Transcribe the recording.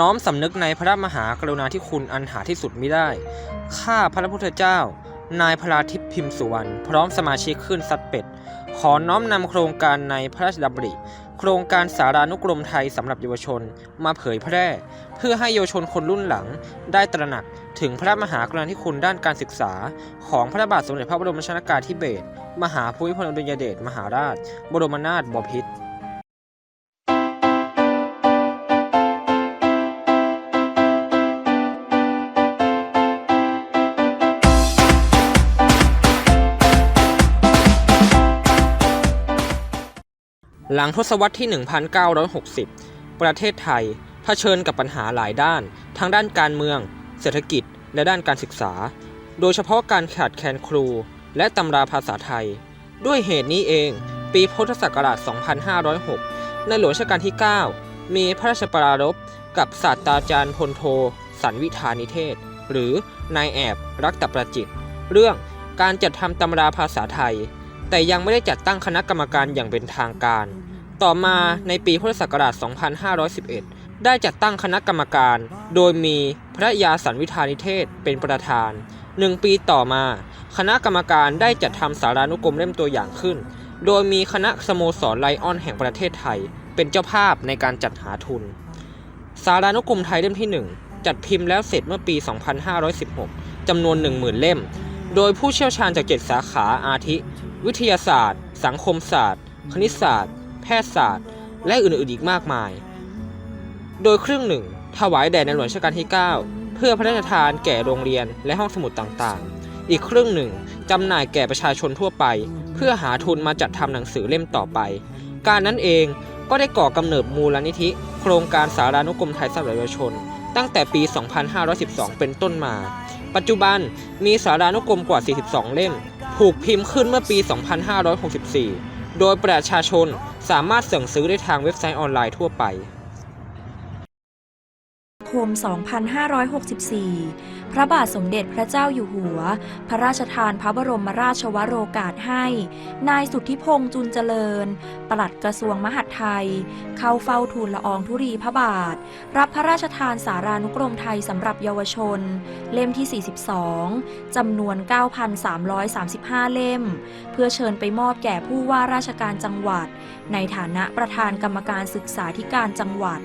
น้อมสำนึกในพระมหากรุณาธิคุณอันหาที่สุดมิได้ ข้าพระพุทธเจ้า นายพลาทิพย์พิมพ์สุวรรณพร้อมสมาชิกขึ้นซัดเป็ด ขอน้อมนำโครงการในพระราชดำริ โครงการสารานุกรมไทยสำหรับเยาวชนมาเผยแพร่ เพื่อให้เยาวชนคนรุ่นหลัง ได้ตระหนักถึงพระมหากรุณาธิคุณด้านการศึกษา ของพระบาทสมเด็จพระบรมชนากาธิเบศรมหาภูมิพลอดุลยเดชมหาราช บรมนาถบพิตร หลังทศวรรษที่ 1960 ประเทศไทยเผชิญกับปัญหาหลายด้าน ทั้งด้านการเมือง เศรษฐกิจ และด้านการศึกษา โดยเฉพาะการขาดแคลนครู และตำราภาษาไทย ด้วยเหตุนี้เอง ปีพุทธศักราช 2506 ในหลวงรัชกาลที่ 9 มีพระราชปรารภกับศาสตราจารย์พลโท สันวิธานิเทศ หรือนายแอบรักตประจิต เรื่องการจัดทำตำราภาษาไทย แต่ยังไม่ได้จัดตั้งคณะกรรมการอย่างเป็นทางการ ต่อมาในปีพุทธศักราช 2511 ได้จัดตั้งคณะกรรมการ โดยมีพระยาสันวิธานิเทศเป็นประธานหนึ่งปีต่อมา คณะกรรมการได้จัดทำสารานุกรมเล่มตัวอย่างขึ้น โดยมีคณะสโมสรไลออนแห่งประเทศไทย เป็นเจ้าภาพในการจัดหาทุน สารานุกรมไทยเล่มที่ 1 จัดพิมพ์แล้วเสร็จเมื่อปี 2516จำนวน 10,000 เล่ม โดยผู้เชี่ยวชาญจากเจ็ดสาขาอาทิ วิทยาศาสตร์ สังคมศาสตร์ คณิตศาสตร์ แพทยศาสตร์ และอื่นๆอีกมากมาย โดยครึ่งหนึ่ง ถวายแด่ในหลวงรัชกาลที่ 9 เพื่อพระราชทานแก่โรงเรียนและห้องสมุดต่างๆ อีกครึ่งหนึ่งจำหน่ายแก่ประชาชนทั่วไป เพื่อหาทุนมาจัดทำหนังสือเล่มต่อไป การนั้นเองก็ได้ก่อกำเนิดมูลนิธิ โครงการสารานุกรมไทยสำหรับเยาวชน ตั้งแต่ปี 2512 เป็นต้นมา ปัจจุบันมีสารานุกรมกว่า 42 เล่ม ถูกพิมพ์ขึ้นเมื่อปี 2564 โดยประชาชนสามารถสั่งซื้อได้ทางเว็บไซต์ออนไลน์ทั่วไป คม 2564 พระบาทสมเด็จพระเจ้าอยู่หัว พระราชทานพระบรมราชวโรกาสให้ นายสุทธิพงษ์จุนเจริญ ปลัดกระทรวงมหาดไทย เข้าเฝ้าทูลละอองธุรีพระบาท รับพระราชทานสารานุกรมไทยสำหรับเยาวชน เล่มที่ 42 จำนวน 9,335 เล่ม เพื่อเชิญไปมอบแก่ผู้ว่าราชการจังหวัด ในฐานะประธานกรรมการศึกษาธิการจังหวัด